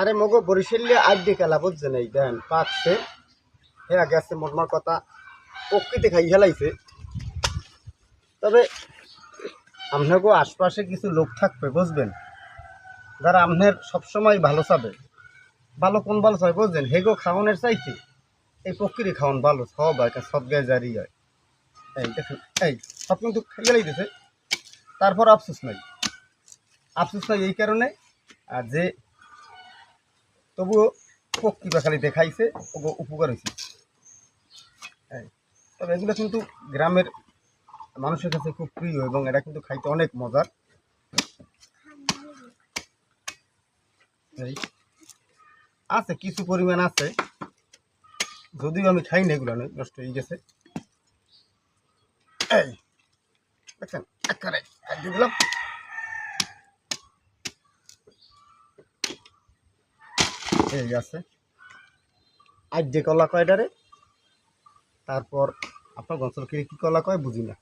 আরে মগো, বরিশালে দিয়ে খেলা বুঝছেন এই দেন, পাকছে। হে, আগে আছে মোটমার কথা। প্রকৃতি খাই হেলাইছে। তবে আপনাকেও আশপাশে কিছু লোক থাকবে, বুঝবেন? যারা আপনার সবসময় ভালো চাবে। ভালো কোন ভালো চাই বুঝছেন? হেগো খাওয়ানোর চাইতে এই প্রকৃতি খাওয়ান ভালো। সব এটা সব গায়ে জারি হয়। এই দেখুন, এই সব কিন্তু খেয়ে দিতেছে তারপর আফসোস নাই। আফসোস নাই এই কারণে। আর যে তবুও প্রকৃতি খালি দেখাইছে উপকার হয়েছে এই, তবে এগুলো কিন্তু গ্রামের মানুষের কাছে খুব প্রিয় এবং এটা কিন্তু খাইতে অনেক মজার। আছে কিছু পরিমাণ আছে। যদিও আমি খাই না এগুলো নষ্ট হয়ে গেছে। এই দেখছেন একেবারে দিলাম এই আছে। আজ যে কলা কয়টারে তারপর আপনার গঞ্চলকে কি কলা কয় বুঝি না।